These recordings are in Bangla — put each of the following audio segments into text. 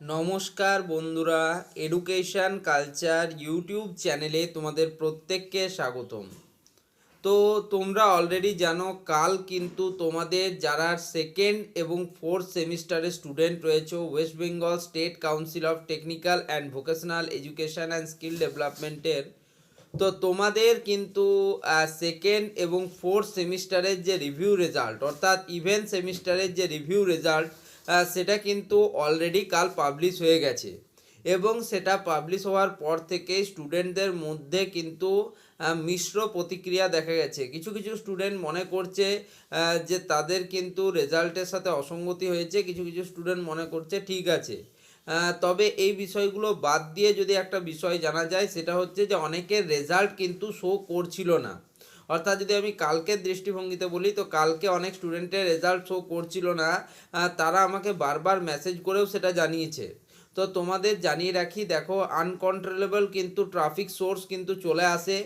নমস্কার বন্ধুরা এডুকেশন কালচার ইউটিউব চ্যানেলে তোমাদের প্রত্যেককে স্বাগতম। তো তোমরা অলরেডি জানো, কাল কিন্তু তোমাদের যারা সেকেন্ড এবং ফোর্থ সেমিস্টারের স্টুডেন্ট রয়েছে West Bengal state council of technical and vocational education and skill ডেভেলপমেন্টের তো তোমাদের কিন্তু সেকেন্ড এবং ফোর্থ সেমিস্টারের যে রিভিউ রেজাল্ট অর্থাৎ ইভেন সেমিস্টারের যে রিভিউ রেজাল্ট সেটা কিন্তু অলরেডি কাল পাবলিশ হয়ে গেছে। এবং সেটা পাবলিশ হওয়ার পর থেকে স্টুডেন্টদের মধ্যে কিন্তু মিশ্র প্রতিক্রিয়া দেখা গেছে। কিছু কিছু স্টুডেন্ট মনে করছে যে তাদের কিন্তু রেজাল্টের সাথে অসঙ্গতি হয়েছে, কিছু কিছু স্টুডেন্ট মনে করছে ঠিক আছে। তবে এই বিষয়গুলো বাদ দিয়ে যদি একটা বিষয় জানা যায়, সেটা হচ্ছে যে অনেকের রেজাল্ট কিন্তু শো করছিল না। অর্থাৎ যদি আমি কালকের দৃষ্টিভঙ্গিতে বলি, তো কালকে অনেক স্টুডেন্টের রেজাল্ট শো করছিল না তারা আমাকে বারবার মেসেজ করেও সেটা জানিয়েছে। তো তোমাদের জানিয়ে রাখি, দেখো আনকন্ট্রোলেবল কিন্তু ট্রাফিক সোর্স কিন্তু চলে আসে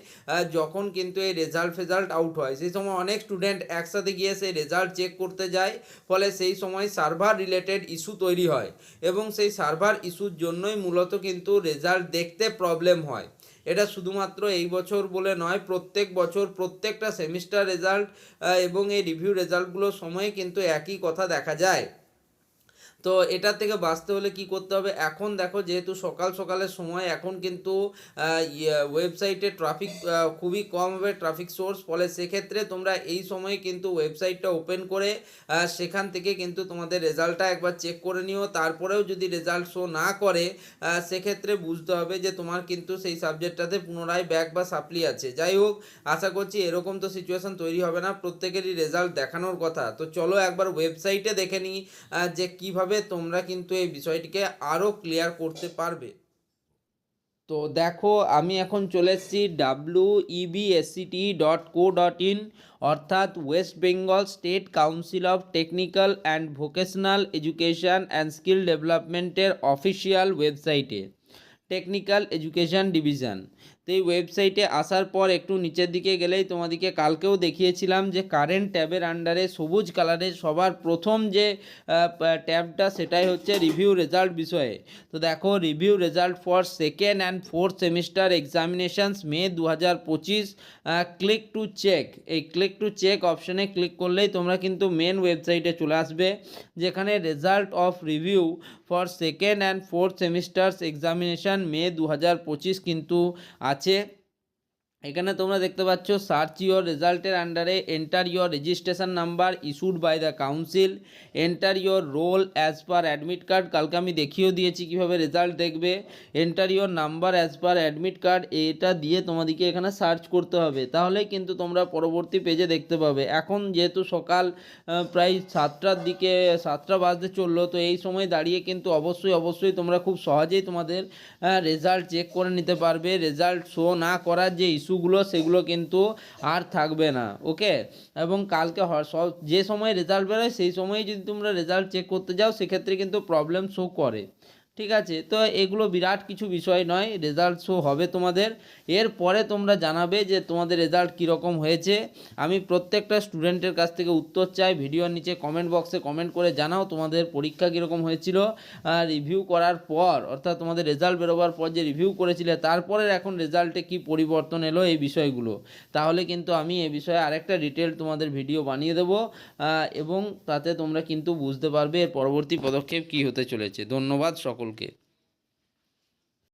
যখন কিন্তু এই রেজাল্ট ফেজাল্ট আউট হয়। সেই সময় অনেক স্টুডেন্ট একসাথে গিয়ে সেই রেজাল্ট চেক করতে যায়, ফলে সেই সময় সার্ভার রিলেটেড ইস্যু তৈরি হয় এবং সেই সার্ভার ইস্যুর জন্যই মূলত কিন্তু রেজাল্ট দেখতে প্রবলেম হয়। এটা শুধুমাত্র এই বছর বলে নয়, প্রত্যেক বছর প্রত্যেকটা সেমিস্টার রেজাল্ট এবং এই রিভিউ রেজাল্টগুলোর সময়ে কিন্তু একই কথা দেখা যায়। তো এটা থেকে বাঁচতে হলে কি করতে হবে? এখন দেখো যেহেতু সকাল সকালের সময়, এখন কিন্তু ওয়েবসাইটে ট্রাফিক খুবই কম হবে ট্রাফিক সোর্স ফলে সেক্ষেত্রে তোমরা এই সময়ে কিন্তু ওয়েবসাইটটা ওপেন করে সেখান থেকে কিন্তু তোমাদের রেজাল্টটা একবার চেক করে নিও। তারপরেও যদি রেজাল্ট শো না করে সেক্ষেত্রে বুঝতে হবে যে তোমার কিন্তু সেই সাবজেক্টটাতে পুনরায় ব্যাক বা সাপ্লি আছে। যাই হোক, আশা করছি এরকম তো সিচুয়েশান তৈরি হবে না। প্রত্যেকেরই রেজাল্ট দেখানোর কথা। তো চলো একবার ওয়েবসাইটে দেখে নিই যে কীভাবে তোমরা কিন্তু এই বিষয়টিকে আরও ক্লিয়ার করতে পারবে। তো দেখো, আমি এখন চলে এসেছি W E B S C T dot co dot in অর্থাৎ West Bengal state council of technical and vocational education and skill ডেভেলপমেন্টের অফিসিয়াল ওয়েবসাইটে টেকনিক্যাল এডুকেশন ডিভিশন। তো এই ওয়েবসাইটে আসার পর একটু নিচের দিকে গেলেই তোমাদেরকে কালকেও দেখিয়েছিলাম যে কারেন্ট ট্যাবের আন্ডারে সবুজ কালারের সবার প্রথম যে ট্যাবটা সেটাই হচ্ছে রিভিউ রেজাল্ট বিষয়ে। তো দেখো review result for second and fourth semester examinations May দু হাজার পঁচিশ ক্লিক টু চেক এই ক্লিক টু চেক অপশানে ক্লিক করলেই তোমরা কিন্তু মেন ওয়েবসাইটে চলে আসবে, যেখানে result of review for second and fourth semesters examination May দু হাজার পঁচিশ কিন্তু আছে। এখানে তোমরা দেখতে পাচ্ছ সার্চ ইয়োর রেজাল্টের আন্ডারে enter your registration number issued by the council enter your roll as per admit card কালকে আমি দেখিয়েও দিয়েছি কীভাবে রেজাল্ট দেখবে। Enter your number as per admit card এটা দিয়ে তোমাদেরকে এখানে সার্চ করতে হবে। তাহলেই কিন্তু তোমরা পরবর্তী পেজে দেখতে পাবে। এখন যেহেতু সকাল প্রায় সাতটার দিকে, সাতটা বাজতে চলল, তো এই সময় দাঁড়িয়ে কিন্তু অবশ্যই অবশ্যই তোমরা খুব সহজেই তোমাদের রেজাল্ট চেক করে নিতে পারবে। রেজাল্ট শো না করার যে ইস্যুগুলো সেগুলো কিন্তু আর থাকবে না, ওকে? এবং কালকে সব- যে সময় রেজাল্ট বেরোয়, সেই সময়ে যদি তোমরা রেজাল্ট চেক করতে যাও, সেক্ষেত্রে কিন্তু প্রবলেম শো করে। ঠিক আছে? তো এগুলো বিরাট কিছু বিষয় নয় রেজাল্ট শো হবে তোমাদের। এরপরে তোমরা জানাবে যে তোমাদের রেজাল্ট কীরকম হয়েছে। আমি প্রত্যেকটা স্টুডেন্টের কাছ থেকে উত্তর চাই। ভিডিওর নিচে কমেন্ট বক্সে কমেন্ট করে জানাও তোমাদের পরীক্ষা কীরকম হয়েছিল। রিভিউ করার পর, অর্থাৎ তোমাদের রেজাল্ট বেরোবার পর যে রিভিউ করেছিলে, তারপরের এখন রেজাল্টে কি পরিবর্তন এলো এই বিষয়গুলো? তাহলে কিন্তু আমি এ বিষয়ে আরেকটা ডিটেল তোমাদের ভিডিও বানিয়ে দেবো। এবং তাতে তোমরা কিন্তু বুঝতে পারবে এর পরবর্তী পদক্ষেপ কী হতে চলেছে। ধন্যবাদ সকলকে